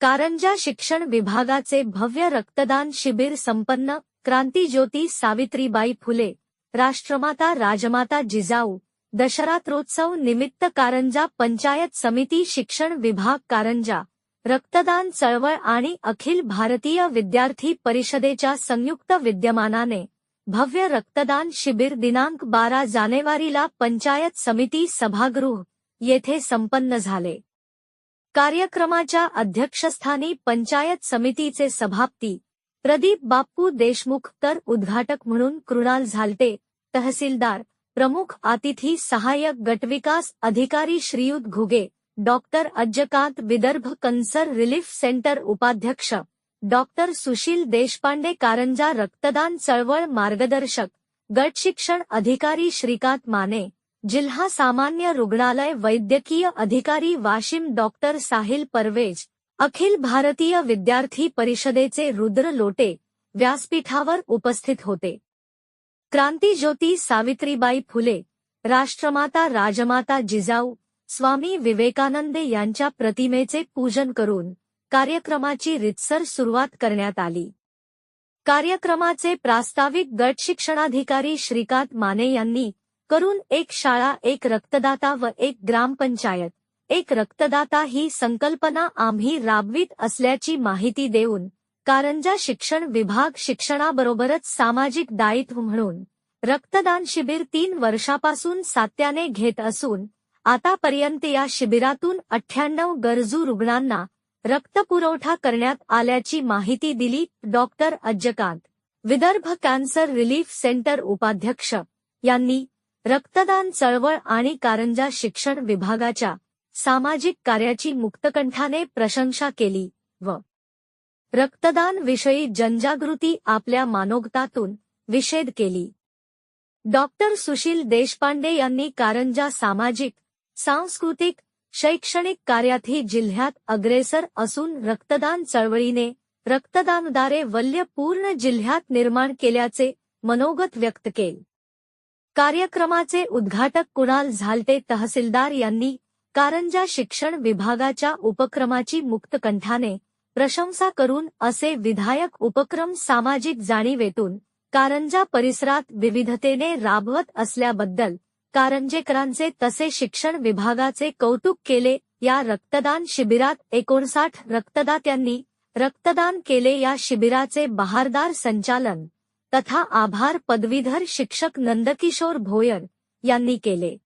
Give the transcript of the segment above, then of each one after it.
कारंजा शिक्षण विभागाचे भव्य रक्तदान शिबिर संपन्न क्रांतीज्योती सावित्रीबाई फुले राष्ट्रमाता राजमाता जिजाऊ दशरात्रोत्सव निमित्त कारंजा पंचायत समिती शिक्षण विभाग कारंजा रक्तदान चळवळ आणि अखिल भारतीय विद्यार्थी परिषदेच्या संयुक्त विद्यमानाने भव्य रक्तदान शिबिर दिनांक बारा जानेवारीला पंचायत समिती सभागृह येथे संपन्न झाले. कार्यक्रमाच्या अध्यक्षस्थानी पंचायत समितीचे सभापती प्रदीप बाप्पू देशमुख तर उद्घाटक म्हणून कृणाल झालटे तहसीलदार प्रमुख अतिथी सहाय्यक गटविकास अधिकारी श्रीयुत Ghuge doctor Ajjakant Vidarbha cancer relief centre उपाध्यक्ष डॉक्टर सुशील देशपांडे कारंजा रक्तदान चळवळ मार्गदर्शक गट शिक्षण अधिकारी श्रीकांत माने जिल्हा सामान्य रुग्णालय वैद्यकीय अधिकारी वाशिम डॉक्टर साहिल परवेज अखिल भारतीय विद्यार्थी परिषदेचे रुद्र लोटे व्यासपीठावर उपस्थित होते. क्रांतीज्योती सावित्रीबाई फुले राष्ट्रमाता राजमाता जिजाऊ स्वामी विवेकानंद यांच्या प्रतिमेचे पूजन करून कार्यक्रमाची रितसर सुरुवात करण्यात आली. कार्यक्रमाचे प्रास्ताविक गट शिक्षणाधिकारी श्रीकांत माने यांनी करून एक शाळा एक रक्तदाता व एक ग्रामपंचायत. एक रक्तदाता ही संकल्पना आम्ही राबवित असल्याची माहिती देऊन कारंजा शिक्षण विभाग शिक्षणाबरोबरच सामाजिक दायित्व म्हणून रक्तदान शिबिर तीन वर्षापासून सात्याने घेत असून आतापर्यंत या शिबिरातून अठ्ठ्याण्णव गरजू रुग्णांना रक्तपुरवठा करण्यात आल्याची माहिती दिली doctor Ajjakant. Vidarbha cancer relief centre उपाध्यक्ष यांनी रक्तदान चळवळ आणि कारंजा शिक्षण विभागाच्या सामाजिक कार्याची मुक्तकंठाने प्रशंसा केली व रक्तदान विषयी जनजागृती आपल्या मानोगतातून विषेध केली. डॉक्टर सुशील देशपांडे यांनी कारंजा सामाजिक सांस्कृतिक शैक्षणिक कार्यातही जिल्ह्यात अग्रेसर असून रक्तदान चळवळीने रक्तदानदारे वल्य पूर्ण जिल्ह्यात निर्माण केल्याचे मनोगत व्यक्त केले. कार्यक्रमाचे उद्घाटक कुणाल झालटे तहसीलदार यांनी कारंजा शिक्षण विभागाच्या उपक्रमाची मुक्तकंठाने प्रशंसा करून असे विधायक उपक्रम सामाजिक जाणीवेतून कारंजा परिसरात विविधतेने राबवत असल्याबद्दल कारंजेकरांचे तसे शिक्षण विभागाचे कौतुक केले. या रक्तदान शिबिरात एकोणसाठ रक्तदात्यांनी रक्तदान केले. या शिबिराचे बहारदार संचालन तथा आभार पदवीधर शिक्षक नंदकिशोर भोयर यांनी केले.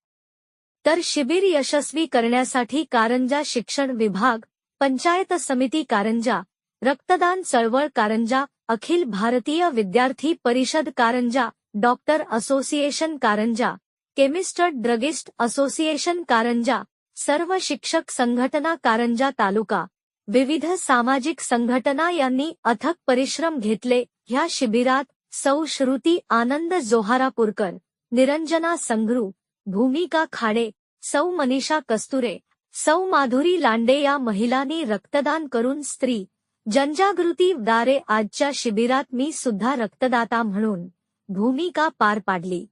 तर शिबिर यशस्वी करण्यासाठी कारंजा शिक्षण विभाग पंचायत समिती कारंजा रक्तदान चळवळ Karanja Akhil Bharatiya Vidyarthi Parishad Karanja doctor association Karanja chemist druggist association Karanja सर्व शिक्षक संघटना कारंजा तालुका विविध सामाजिक संघटना यांनी अथक परिश्रम घेतले. ह्या शिबिरात सौ श्रुती आनंद जोहारापूरकर निरंजना संघरू भूमिका खाडे सौ मनीषा कस्तुरे सौ माधुरी लांडे या महिलांनी रक्तदान करून स्त्री जनजागृती दारे आजच्या शिबिरात मी सुद्धा रक्तदाता म्हणून भूमिका पार पाडली.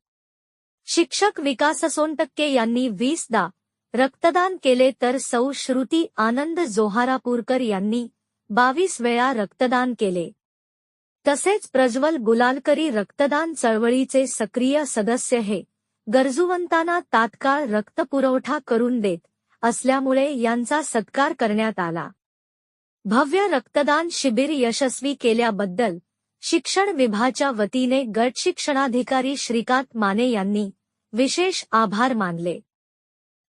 शिक्षक विकास सोनटक्के यांनी वीसदा रक्तदान केले तर सौ श्रुती आनंद जोहारापूरकर यांनी बावीस वेळा रक्तदान केले. तसेच प्रज्वल गुलालकरी रक्तदान चळवळीचे सक्रिय सदस्य हे गरजूवंतांना तात्काळ रक्तपुरवठा करून देत असल्यामुळे यांचा सत्कार करण्यात आला. भव्य रक्तदान शिबिर यशस्वी केल्याबद्दल शिक्षण विभागाच्या वतीने गट शिक्षणाधिकारी श्रीकांत माने यांनी विशेष आभार मानले.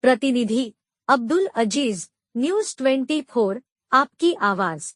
प्रतिनिधी Abdul Aziz news twenty four आपकी आवाज.